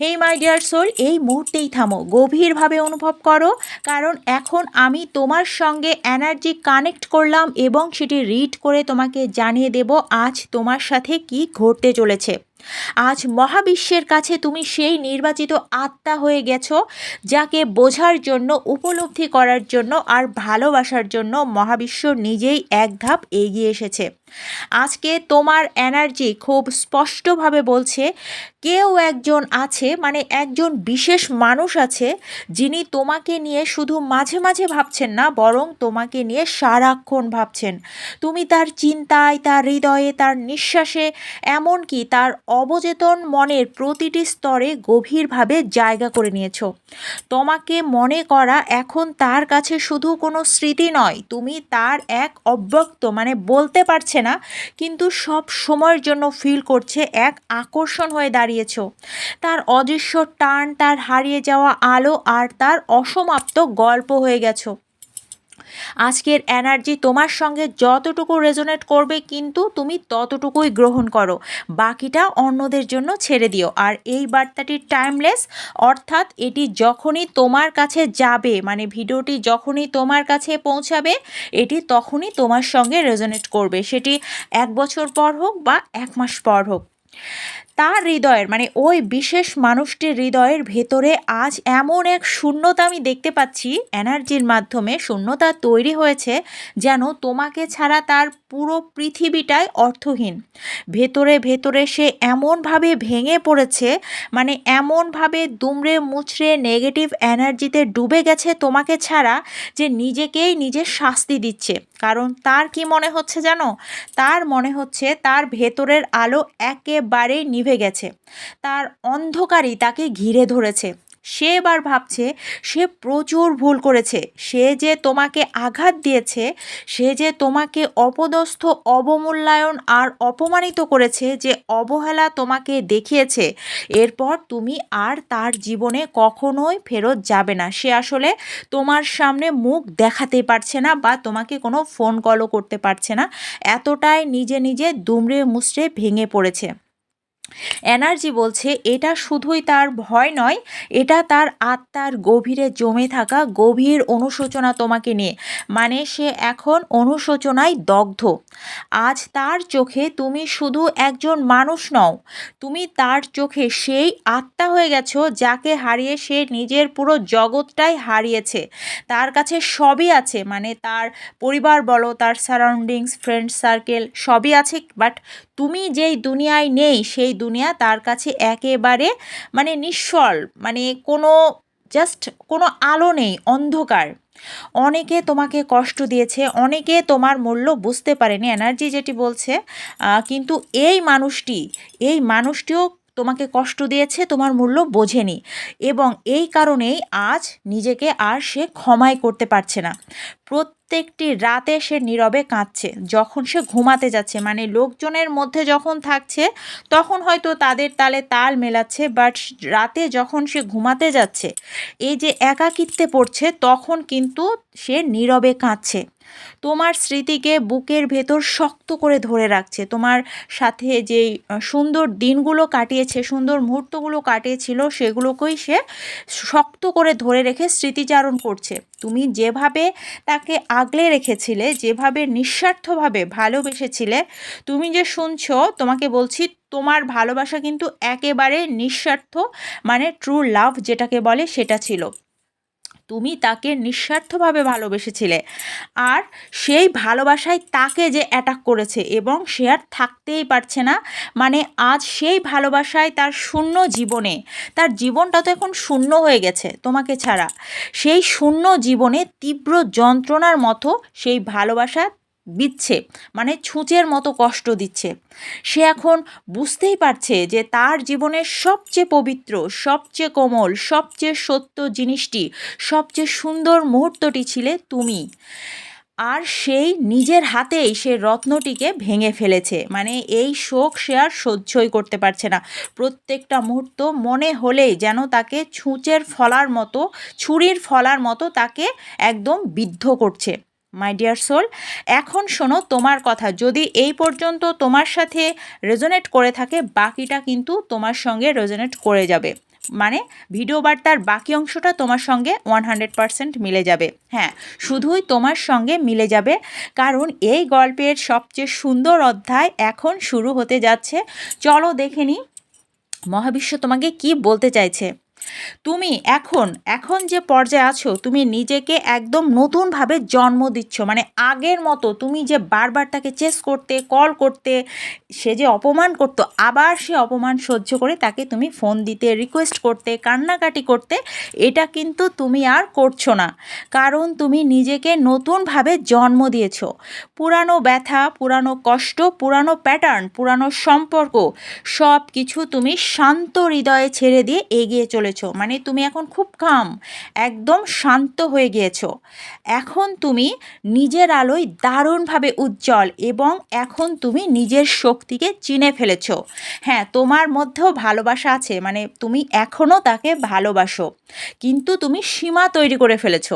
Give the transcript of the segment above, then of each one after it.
হেই মাই dear soul এই মুহূর্তেই থামো। গভীরভাবে অনুভব করো, কারণ এখন আমি তোমার সঙ্গে এনার্জি কানেক্ট করলাম এবং সেটি রিড করে তোমাকে জানিয়ে দেব আজ তোমার সাথে কি ঘটতে চলেছে। আজ মহাবিশ্বের কাছে তুমি সেই নির্বাচিত আত্মা হয়ে গেছো, যাকে বোঝার জন্য, উপলব্ধি করার জন্য আর ভালোবাসার জন্য মহাবিশ্ব নিজেই এক ধাপ এগিয়ে এসেছে। আজকে তোমার এনার্জি খুব স্পষ্টভাবে বলছে, কেউ একজন আছে মানে একজন বিশেষ মানুষ আছে, যিনি তোমাকে নিয়ে শুধু মাঝে মাঝে ভাবছেন না, বরং তোমাকে নিয়ে সারাক্ষণ ভাবছেন। তুমি তার চিন্তায়, তার হৃদয়ে, তার নিঃশ্বাসে, এমনকি তার অবচেতন মনের প্রতিটি স্তরে গভীরভাবে জায়গা করে নিয়েছো। তোমাকে মনে করা এখন তার কাছে শুধু কোনো স্মৃতি নয়, তুমি তার এক অব্যক্ত মানে বলতে পারছে না, কিন্তু সব সময়ের জন্য ফিল করছে এক আকর্ষণ হয়ে দাঁড়িয়েছ। তার অদৃশ্য টান, তার হারিয়ে যাওয়া আলো আর তার অসমাপ্ত গল্প হয়ে গেছো। আজকের এনার্জি তোমার সঙ্গে যতটুকু রেজোনেট করবে, কিন্তু তুমি ততটুকুই গ্রহণ করো। বাকিটা অন্যদের জন্য ছেড়ে দিও। আর এই বার্তাটি টাইমলেস অর্থাৎ এটি যখনই তোমার কাছে যাবে মানে ভিডিওটি যখনই তোমার কাছে পৌঁছাবে, এটি তখনই তোমার সঙ্গে রেজোনেট করবে। সেটি এক বছর পর হোক বা এক মাস পর হোক। তার হৃদয়ের মানে ওই বিশেষ মানুষটির হৃদয়ের ভেতরে আজ এমন এক শূন্যতা আমি দেখতে পাচ্ছি, এনার্জির মাধ্যমে শূন্যতা তৈরি হয়েছে, যেন তোমাকে ছাড়া তার পুরো পৃথিবীটাই অর্থহীন। ভেতরে ভেতরে সে এমনভাবে ভেঙে পড়েছে মানে এমনভাবে দুমড়ে মুচড়ে নেগেটিভ এনার্জিতে ডুবে গেছে তোমাকে ছাড়া যে নিজেকেই নিজের শাস্তি দিচ্ছে। কারণ তার কি মনে হচ্ছে জানো? তার মনে হচ্ছে তার ভেতরের আলো একেবারেই নিভে গেছে। তার অন্ধকারই তাকে ঘিরে ধরেছে। সে এবার ভাবছে, সে প্রচুর ভুল করেছে। সে যে তোমাকে আঘাত দিয়েছে, সে যে তোমাকে অপদস্থ, অবমূল্যায়ন আর অপমানিত করেছে যে অবহেলা তোমাকে দেখিয়েছে, এরপর তুমি আর তার জীবনে কখনোই ফেরত যাবে না। সে আসলে তোমার সামনে মুখ দেখাতে পারছে না বা তোমাকে কোনো ফোন কলও করতে পারছে না। এতটাই নিজে নিজে দুমড়ে মুচড়ে ভেঙে পড়েছে। এনার্জি বলছে, এটা শুধুই তার ভয় নয়, এটা তার আত্মার গভীরে জমে থাকা গভীর অনুশোচনা তোমাকে নিয়ে। মানে সে এখন অনুশোচনায় দগ্ধ। আজ তার চোখে তুমি শুধু একজন মানুষ নও, তুমি তার চোখে সেই আত্মা হয়ে গেছো যাকে হারিয়ে সে নিজের পুরো জগৎটাই হারিয়েছে। তার কাছে সবই আছে মানে তার পরিবার বলো, তার সারাউন্ডিংস ফ্রেন্ড সার্কেল সবই আছে বাট তুমি যেই দুনিয়ায় নেই, সেই দুনিয়া তার কাছে একেবারে মানে নিঃসল মানে কোনো জাস্ট কোনো আলো নেই, অন্ধকার। অনেকে তোমাকে কষ্ট দিয়েছে, অনেকে তোমার মূল্য বুঝতে পারেনি এনার্জি যেটি বলছে কিন্তু এই মানুষটি, এই মানুষটিও তোমাকে কষ্ট দিয়েছে, তোমার মূল্য বোঝেনি। এবং এই কারণেই আজ নিজেকে আর সে ক্ষমাই করতে পারছে না। প্রত্যেকটি রাতে সে নীরবে কাঁদছে। যখন সে ঘুমাতে যাচ্ছে মানে লোকজনের মধ্যে যখন থাকছে, তখন হয়তো তাদের তালে তাল মেলাচ্ছে বাট রাতে যখন সে ঘুমাতে যাচ্ছে, এই যে একাকিত্বে পড়ছে, তখন কিন্তু সে নীরবে কাঁদছে। তোমার স্মৃতিকে বুকের ভেতর শক্ত করে ধরে রাখছে। তোমার সাথে যেই সুন্দর দিনগুলো কাটিয়েছে, সুন্দর মুহূর্তগুলো কাটিয়েছিল, সেগুলোকেই সে শক্ত করে ধরে রেখে স্মৃতিচারণ করছে। তুমি যেভাবে তাকে আগলে রেখেছিলে, যেভাবে নিঃস্বার্থভাবে ভালোবেসেছিলে, তুমি যে শুনছো, তোমাকে বলছি, তোমার ভালোবাসা কিন্তু একেবারে নিঃস্বার্থ মানে ট্রু লাভ যেটাকে বলে, সেটা ছিল। তুমি তাকে নিঃস্বার্থভাবে ভালোবেসেছিলে। আর সেই ভালোবাসায় তাকে যে অ্যাটাক করেছে এবং সে আর থাকতেই পারছে না মানে আজ সেই ভালোবাসায় তার শূন্য জীবনে, তার জীবনটা তো এখন শূন্য হয়ে গেছে তোমাকে ছাড়া। সেই শূন্য জীবনে তীব্র যন্ত্রণার মতো সেই ভালোবাসা দিচ্ছে মানে ছুঁচের মতো কষ্ট দিচ্ছে। সে এখন বুঝতেই পারছে যে তার জীবনের সবচেয়ে পবিত্র, সবচেয়ে কোমল, সবচেয়ে সত্য জিনিসটি, সবচেয়ে সুন্দর মুহূর্তটি ছিলে তুমি। আর সেই নিজের হাতেই সে রত্নটিকে ভেঙে ফেলেছে মানে এই শোক সে আর সহ্যই করতে পারছে না। প্রত্যেকটা মুহূর্ত মনে হলেই যেন তাকে ছুঁচের ফলার মতো, ছুরির ফলার মতো তাকে একদম বিদ্ধ করছে। মাই ডিয়ার সোল এখন শোনো তোমার কথা। যদি এই পর্যন্ত তোমার সাথে রেজোনেট করে থাকে, বাকিটা কিন্তু তোমার সঙ্গে রেজোনেট করে যাবে। মানে ভিডিও বার্তার বাকি অংশটা তোমার সঙ্গে ওয়ান হান্ড্রেড পারসেন্ট মিলে যাবে। হ্যাঁ শুধুই তোমার সঙ্গে মিলে যাবে, কারণ এই গল্পের সবচেয়ে সুন্দর অধ্যায় এখন শুরু হতে যাচ্ছে। চলো দেখে নিই, মহাবিশ্ব তোমাকে কি বলতে চাইছে। তুমি এখন এখন যে পর্যায়ে আছো, তুমি নিজেকে একদম নতুনভাবে জন্ম দিচ্ছ। মানে আগের মতো তুমি যে বারবার তাকে চেস করতে কল করতে, সে যে অপমান করতো, আবার সে অপমান সহ্য করে তাকে তুমি ফোন দিতে রিকোয়েস্ট করতে, কান্নাকাটি করতে, এটা কিন্তু তুমি আর করছ না। কারণ তুমি নিজেকে নতুনভাবে জন্ম দিয়েছ। পুরানো ব্যথা, পুরানো কষ্ট, পুরানো প্যাটার্ন পুরানো সম্পর্ক সব কিছু তুমি শান্ত হৃদয়ে ছেড়ে দিয়ে এগিয়ে চলেছ। মানে তুমি এখন খুব কাম একদম শান্ত হয়ে গিয়েছো। এখন তুমি নিজের আলোয় দারুণভাবে উজ্জ্বল এবং এখন তুমি নিজের শক্তিকে চিনে ফেলেছ। হ্যাঁ তোমার মধ্যেও ভালোবাসা আছে মানে তুমি এখনও তাকে ভালোবাসো, কিন্তু তুমি সীমা তৈরি করে ফেলেছ।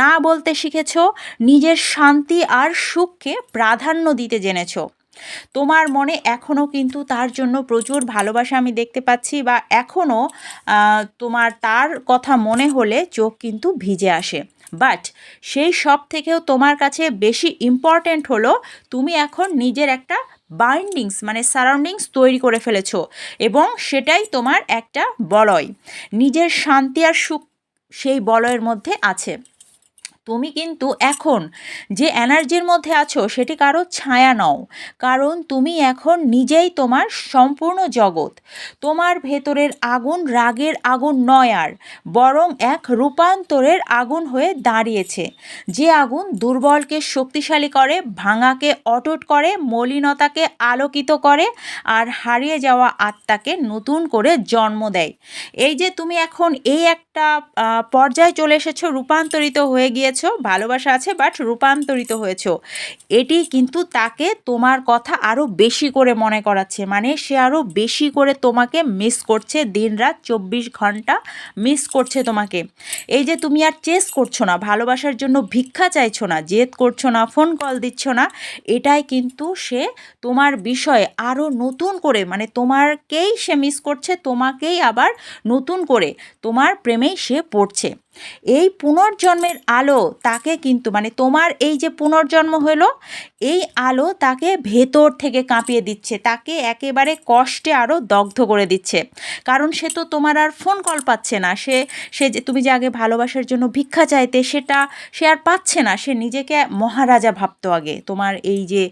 না বলতে শিখেছ, নিজের শান্তি আর সুখকে প্রাধান্য দিতে জেনেছো। তোমার মনে এখনও কিন্তু তার জন্য প্রচুর ভালোবাসা আমি দেখতে পাচ্ছি বা এখনও তোমার তার কথা মনে হলে চোখ কিন্তু ভিজে আসে। বাট সেই সব থেকেও তোমার কাছে বেশি ইম্পর্ট্যান্ট হলো তুমি এখন নিজের একটা বাইন্ডিংস মানে সারাউন্ডিংস তৈরি করে ফেলেছ এবং সেটাই তোমার একটা বলয়। নিজের শান্তি আর সুখ সেই বলয়ের মধ্যে আছে। তুমি কিন্তু এখন যে এনার্জির মধ্যে আছো সেটি কারও ছায়া নও। কারণ তুমি এখন নিজেই তোমার সম্পূর্ণ জগৎ। তোমার ভেতরের আগুন রাগের আগুন নয় আর, বরং এক রূপান্তরের আগুন হয়ে দাঁড়িয়েছে। যে আগুন দুর্বলকে শক্তিশালী করে, ভাঙাকে অটুট করে, মলিনতাকে আলোকিত করে, আর হারিয়ে যাওয়া আত্মাকে নতুন করে জন্ম দেয়। এই যে তুমি এখন এই একটা পর্যায়ে চলে এসেছ, রূপান্তরিত হয়ে গিয়েছ ভালোবাসা আছে বাট রূপান্তরিত হয়েছ। এটি কিন্তু তাকে তোমার কথা আরও বেশি করে মনে করাচ্ছে। মানে সে আরও বেশি করে তোমাকে মিস করছে দিন রাত চব্বিশ ঘণ্টা মিস করছে তোমাকে। এই যে তুমি আর চেস করছ না, ভালোবাসার জন্য ভিক্ষা চাইছো না, জেদ করছ না ফোন কল দিচ্ছ না, এটাই কিন্তু সে তোমার বিষয়ে আরও নতুন করে মানে তোমারকেই সে মিস করছে, তোমাকেই আবার নতুন করে, তোমার প্রেমেই সে পড়ছে। এই পুনর্জন্মের আলো তাকে কিন্তু মানে তোমার এই যে পুনর্জন্ম হলো এই আলো তাকে ভেতর থেকে কাঁপিয়ে দিচ্ছে, তাকে একেবারে কষ্টে আরও দগ্ধ করে দিচ্ছে। কারণ সে তো তোমার আর ফোন কল পাচ্ছে না, সে সে যে তুমি যে আগে ভালোবাসার জন্য ভিক্ষা চাইতে, সেটা সে আর পাচ্ছে না, সে নিজেকে মহারাজা ভাবতো আগে। তোমার এই যে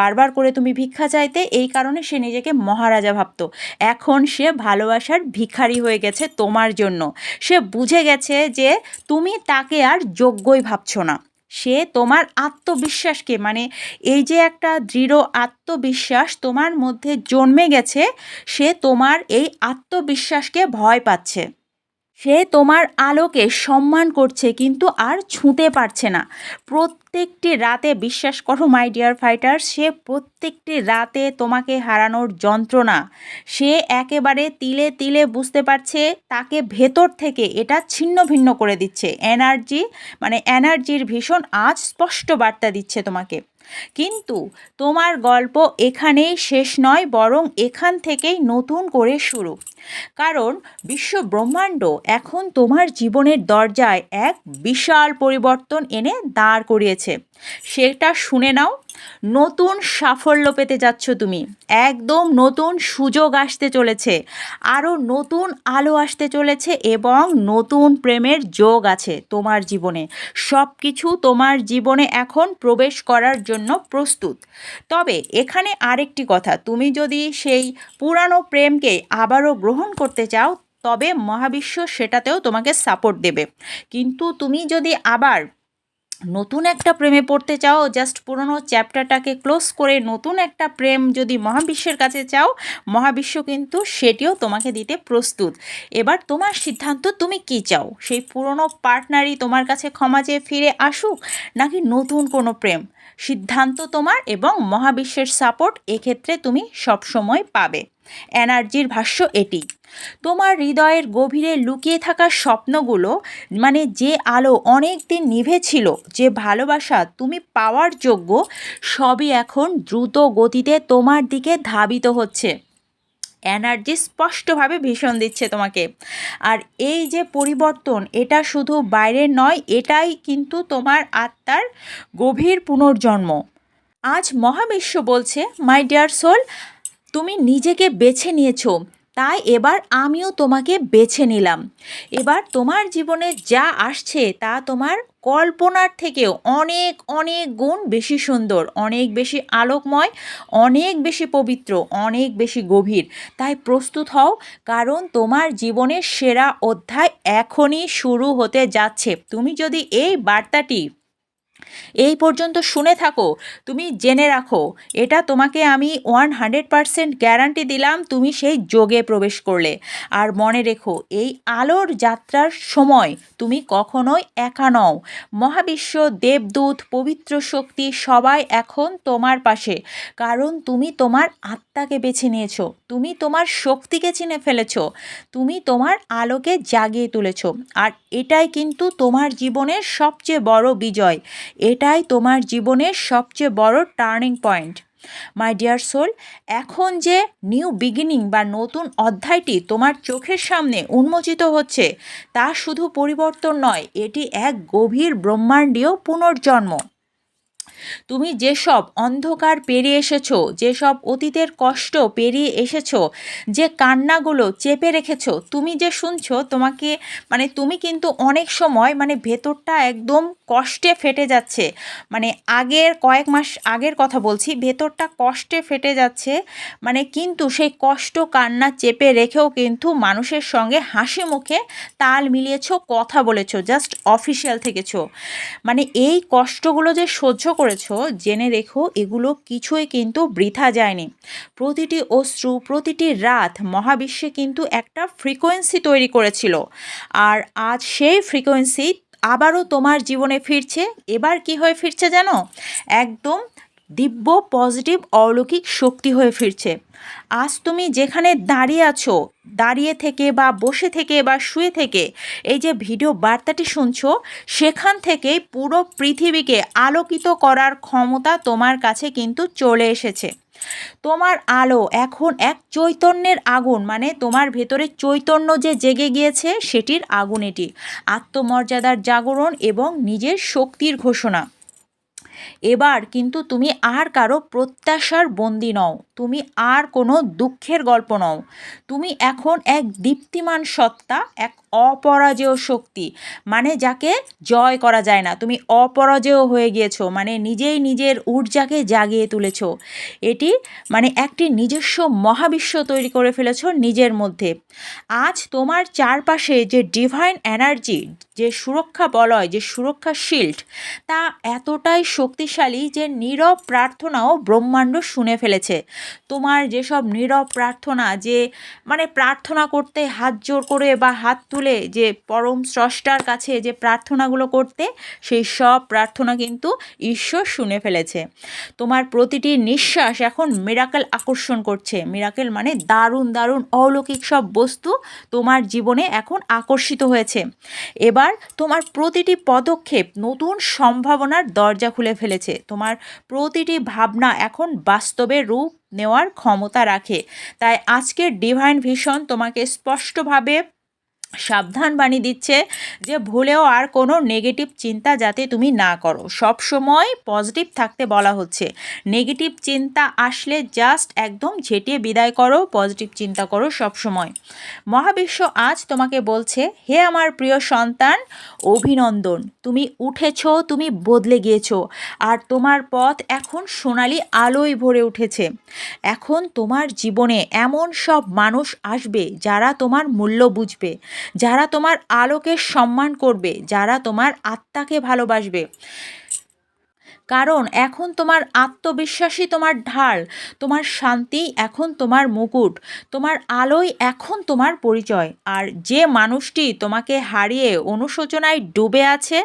বারবার করে তুমি ভিক্ষা চাইতে, এই কারণে সে নিজেকে মহারাজা ভাবতো। এখন সে ভালোবাসার ভিখারি হয়ে গেছে তোমার জন্য। সে বুঝে গেছে যে তুমি তাকে আর যোগ্যই ভাবছ না। সে তোমার আত্মবিশ্বাসকে মানে এই যে একটা দৃঢ় আত্মবিশ্বাস তোমার মধ্যে জন্মে গেছে, সে তোমার এই আত্মবিশ্বাসকে ভয় পাচ্ছে। সে তোমার আলোকে সম্মান করছে, কিন্তু আর ছুঁতে পারছে না। প্রত্যেকটি রাতে, বিশ্বাস করো মাই ডিয়ার ফাইটার সে প্রত্যেকটি রাতে তোমাকে হারানোর যন্ত্রণা। সে একেবারে তিলে তিলে বুঝতে পারছে, তাকে ভেতর থেকে এটা ছিন্ন ভিন্ন করে দিচ্ছে। এনার্জি মানে এনার্জির ভীষণ আজ স্পষ্ট বার্তা দিচ্ছে তোমাকে। কিন্তু তোমার গল্প এখানেই শেষ নয়, বরং এখান থেকেই নতুন করে শুরু। কারণ বিশ্ব ব্রহ্মাণ্ড এখন তোমার জীবনের দরজায় এক বিশাল পরিবর্তন এনে দাঁড় করিয়েছে। সেটা শুনে নাও। নতুন সাফল্য পেতে যাচ্ছ তুমি। একদম নতুন সুযোগ আসতে চলেছে। আরও নতুন আলো আসতে চলেছে এবং নতুন প্রেমের যোগ আছে তোমার জীবনে। সব কিছু তোমার জীবনে এখন প্রবেশ করার জন্য প্রস্তুত। তবে এখানে আরেকটি কথা, তুমি যদি সেই পুরানো প্রেমকে আবারও গ্রহণ করতে চাও, তবে মহাবিশ্ব সেটাতেও তোমাকে সাপোর্ট দেবে। কিন্তু তুমি যদি আবার নতুন একটা প্রেমে পড়তে চাও জাস্ট পুরনো চ্যাপ্টারটাকে ক্লোজ করে নতুন একটা প্রেম যদি মহাবিশ্বের কাছে চাও, মহাবিশ্ব কিন্তু সেটিও তোমাকে দিতে প্রস্তুত। এবার তোমার সিদ্ধান্ত তুমি কি চাও? সেই পুরনো পার্টনারই তোমার কাছে ক্ষমা চেয়ে ফিরে আসুক, নাকি নতুন কোনো প্রেম? সিদ্ধান্ত তোমার এবং মহাবিশ্বের সাপোর্ট এক্ষেত্রে তুমি সবসময় পাবে। এনার্জির ভাষ্য এটি। তোমার হৃদয়ের গভীরে লুকিয়ে থাকা স্বপ্নগুলো মানে যে আলো অনেক দিন নিভে ছিল, যে ভালোবাসা তুমি পাওয়ার যোগ্য, সবই এখন দ্রুত গতিতে তোমার দিকে ধাবিত হচ্ছে। এনার্জি স্পষ্টভাবে ভীষণ দিচ্ছে তোমাকে। আর এই যে পরিবর্তন, এটা শুধু বাইরের নয়, এটাই কিন্তু তোমার আত্মার গভীর পুনর্জন্ম। আজ মহাবিশ্ব বলছে মাই ডিয়ার সোল তুমি নিজেকে বেছে নিয়েছো, তাই এবার আমিও তোমাকে বেছে নিলাম। এবার তোমার জীবনে যা আসছে তা তোমার কল্পনার থেকেও অনেক অনেক গুণ বেশি সুন্দর, অনেক বেশি আলোকময়, অনেক বেশি পবিত্র, অনেক বেশি গভীর। তাই প্রস্তুত হও, কারণ তোমার জীবনের সেরা অধ্যায় এখনই শুরু হতে যাচ্ছে। তুমি যদি এই বার্তাটি এই পর্যন্ত শুনে থাকো, তুমি জেনে রাখো, এটা তোমাকে আমি ওয়ান হান্ড্রেড পারসেন্ট গ্যারান্টি দিলাম তুমি সেই যোগে প্রবেশ করলে। আর মনে রেখো, এই আলোর যাত্রার সময় তুমি কখনোই একা নও। মহাবিশ্ব, দেবদূত, পবিত্র শক্তি সবাই এখন তোমার পাশে। কারণ তুমি তোমার আত্মাকে বেছে নিয়েছো। তুমি তোমার শক্তিকে চিনে ফেলেছো। তুমি তোমার আলোকে জাগিয়ে তুলেছো। আর এটাই কিন্তু তোমার জীবনের সবচেয়ে বড় বিজয়। এটাই তোমার জীবনের সবচেয়ে বড় turning point my dear soul এখন যে নিউ বিগিনিং বা নতুন অধ্যায়টি তোমার চোখের সামনে উন্মোচিত হচ্ছে, তা শুধু পরিবর্তন নয়, এটি এক গভীর ব্রহ্মাণ্ডীয় পুনর্জন্ম। তুমি যেসব অন্ধকার পেরিয়ে এসেছ, যেসব অতীতের কষ্ট পেরিয়ে এসেছ, যে কান্নাগুলো চেপে রেখেছো, তুমি যে শুনছো তোমাকে মানে তুমি কিন্তু অনেক সময় মানে ভেতরটা একদম কষ্টে ফেটে যাচ্ছে। মানে আগের কয়েক মাস আগের কথা বলছি, ভেতরটা কষ্টে ফেটে যাচ্ছে। মানে কিন্তু সেই কষ্ট কান্না চেপে রেখেও কিন্তু মানুষের সঙ্গে হাসি মুখে তাল মিলিয়েছো, কথা বলেছ জাস্ট অফিসিয়াল থেকেছো। মানে এই কষ্টগুলো যে সহ্য করেছ, জেনে রেখো, এগুলো কিছুই কিন্তু বৃথা যায়নি। প্রতিটি অশ্রু, প্রতিটি রাত মহাবিশ্বে কিন্তু একটা ফ্রিকোয়েন্সি তৈরি করেছিল। আর আজ সেই ফ্রিকোয়েন্সি আবারও তোমার জীবনে ফিরছে। এবার কি হয়ে ফিরছে জানো? একদম দিব্য পজিটিভ অলৌকিক শক্তি হয়ে ফিরছে। আজ তুমি যেখানে দাঁড়িয়ে আছো, দাঁড়িয়ে থেকে বা বসে থেকে বা শুয়ে থেকে, এই যে ভিডিও বার্তাটি শুনছো, সেখান থেকে পুরো পৃথিবীকে আলোকিত করার ক্ষমতা তোমার কাছে কিন্তু চলে এসেছে। তোমার আলো এখন এক চৈতন্যের আগুন মানে তোমার ভেতরে চৈতন্য যে জেগে গিয়েছে সেটির আগুন এটি। আত্মমর্যাদার জাগরণ এবং নিজের শক্তির ঘোষণা। এবার কিন্তু তুমি আর কারও প্রত্যাশার বন্দি নও। তুমি আর কোনো দুঃখের গল্প নও। তুমি এখন এক দীপ্তিমান সত্তা, এক অপরাজেয় শক্তি। মানে যাকে জয় করা যায় না। তুমি অপরাজেয় হয়ে গিয়েছো। মানে নিজেই নিজের ঊর্জাকে জাগিয়ে তুলেছ। এটি মানে একটি নিজস্ব মহাবিশ্ব তৈরি করে ফেলেছ নিজের মধ্যে। আজ তোমার চারপাশে যে ডিভাইন এনার্জি যে সুরক্ষা বলয়, যে সুরক্ষা শিল্ড তা এতটাই শক্তিশালী যে নীরব প্রার্থনাও ব্রহ্মাণ্ড শুনে ফেলেছে। তোমার যেসব নীরব প্রার্থনা, যে মানে প্রার্থনা করতে হাত জোর করে বা হাত তুলে যে পরম স্রষ্টার কাছে যে প্রার্থনাগুলো করতে, সেই সব প্রার্থনা কিন্তু ঈশ্বর শুনে ফেলেছে। তোমার প্রতিটি নিঃশ্বাস এখন মিরাকেল আকর্ষণ করছে। মিরাকেল মানে দারুণ দারুণ, অলৌকিক সব বস্তু তোমার জীবনে এখন আকর্ষিত হয়েছে। এবার তোমার প্রতিটি পদক্ষেপ নতুন সম্ভাবনার দরজা খুলে ফেলেছে। তোমার প্রতিটি ভাবনা এখন বাস্তবে রূপ নেওয়ার ক্ষমতা রাখে। তাই আজকের ডিভাইন ভিশন তোমাকে স্পষ্টভাবে সাবধান বাণী দিচ্ছে যে ভুলেও আর কোনো নেগেটিভ চিন্তা যাতে তুমি না করো। সব সময় পজিটিভ থাকতে বলা হচ্ছে। নেগেটিভ চিন্তা আসলে জাস্ট একদম ঝেঁটিয়ে বিদায় করো পজিটিভ চিন্তা করো সব সময়। মহাবিশ্ব আজ তোমাকে বলছে, হে আমার প্রিয় সন্তান, অভিনন্দন। তুমি উঠেছো, তুমি বদলে গিয়েছো। আর তোমার পথ এখন সোনালি আলোয় ভরে উঠেছে। এখন তোমার জীবনে এমন সব মানুষ আসবে যারা তোমার মূল্য বুঝবে। যারা তোমার আলোকে সম্মান করবে যারা তোমার আত্মাকে ভালোবাসবে। কারণ এখন তোমার আত্মবিশ্বাসই তোমার ঢাল, তোমার শান্তি এখন তোমার মুকুট, তোমার আলোই এখন তোমার পরিচয়। আর যে মানুষটি তোমাকে হারিয়ে অনুশোচনায় ডুবে আছে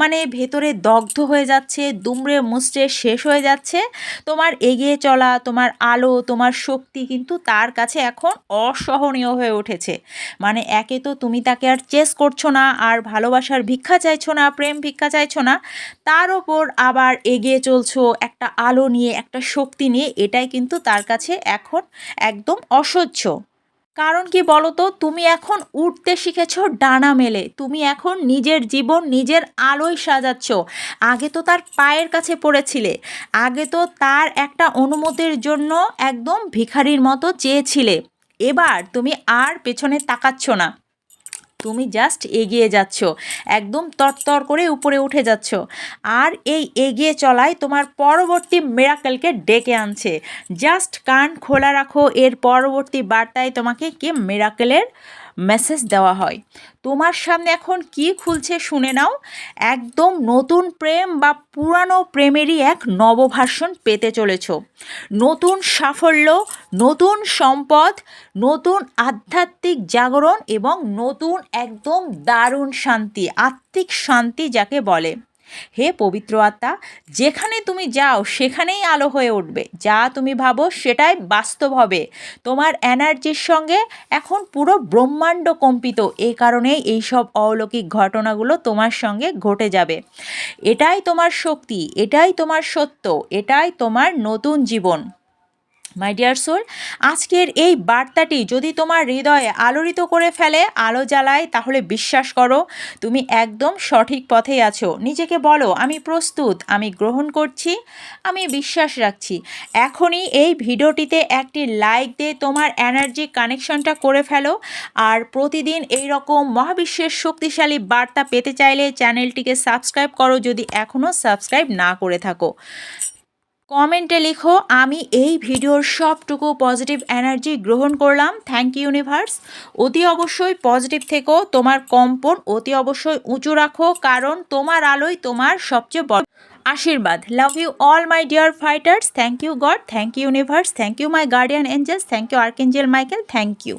মানে ভেতরে দগ্ধ হয়ে যাচ্ছে, দুমড়ে মুচড়ে শেষ হয়ে যাচ্ছে, তোমার এগিয়ে চলা, তোমার আলো, তোমার শক্তি কিন্তু তার কাছে এখন অসহনীয় হয়ে উঠেছে। মানে একে তো তুমি তাকে আর চেস করছ না, আর ভালোবাসার ভিক্ষা চাইছো না, প্রেম ভিক্ষা চাইছো না, তার ওপর আবার এগিয়ে চলছো, একটা আলো নিয়ে, একটা শক্তি নিয়ে, এটাই কিন্তু তার কাছে এখন একদম অসহ্য। কারণ কি বলো তো তুমি এখন উঠতে শিখেছো ডানা মেলে। তুমি এখন নিজের জীবন, নিজের আলোয় সাজাচ্ছ। আগে তো তার পায়ের কাছে পড়েছিলে। আগে তো তার একটা অনুমতির জন্য একদম ভিখারির মতো চেয়েছিলে। এবার তুমি আর পেছনে তাকাচ্ছ না। তুমি জাস্ট এগিয়ে যাচ্ছ, একদম তরতর করে উপরে উঠে যাচ্ছ। আর এই এগিয়ে চলাই তোমার পরবর্তী মেরাকেলকে ডেকে আনছে। জাস্ট কান খোলা রাখো, এর পরবর্তী বার্তায় তোমাকে কে মেরাকেলের মেসেজ দেওয়া হয়। তোমার সামনে এখন কি খুলছে শুনে নাও। একদম নতুন প্রেম বা পুরানো প্রেমেরই এক নবভাষণ পেতে চলেছ। নতুন সাফল্য, নতুন সম্পদ, নতুন আধ্যাত্মিক জাগরণ এবং নতুন একদম দারুণ শান্তি, আত্মিক শান্তি যাকে বলে। হে পবিত্র আত্মা, যেখানে তুমি যাও, সেখানেই আলো হয়ে উঠবে। যা তুমি ভাবো, সেটাই বাস্তব হবে। তোমার এনার্জির সঙ্গে এখন পুরো ব্রহ্মাণ্ড কম্পিত। এই কারণেই এইসব অলৌকিক ঘটনাগুলো তোমার সঙ্গে ঘটে যাবে। এটাই তোমার শক্তি, এটাই তোমার সত্য, এটাই তোমার নতুন জীবন। মাই ডিয়ার সোল আজকের এই বার্তাটি যদি তোমার হৃদয়ে আলোড়িত করে ফেলে, আলো জ্বালায়, তাহলে বিশ্বাস করো, তুমি একদম সঠিক পথেই আছো। নিজেকে বলো, আমি প্রস্তুত, আমি গ্রহণ করছি, আমি বিশ্বাস রাখছি। এখনই এই ভিডিওটিতে একটি লাইক দিয়ে তোমার এনার্জি কানেকশনটা করে ফেলো, আর প্রতিদিন এই রকম মহাবিশ্বের শক্তিশালী বার্তা পেতে চাইলে চ্যানেলটিকে সাবস্ক্রাইব করো যদি এখনও সাবস্ক্রাইব না করে থাকো। কমেন্টে লিখো, আমি এই ভিডিওর সবটুকু পজিটিভ এনার্জি গ্রহণ করলাম। থ্যাংক ইউ ইউনিভার্স অতি অবশ্যই পজিটিভ থেকো, তোমার কম্পন অতি অবশ্যই উঁচু রাখো, কারণ তোমার আলোই তোমার সবচেয়ে বড় আশীর্বাদ। Love you all my dear fighters thank you God thank you universe thank you my guardian angels thank you archangel Michael thank you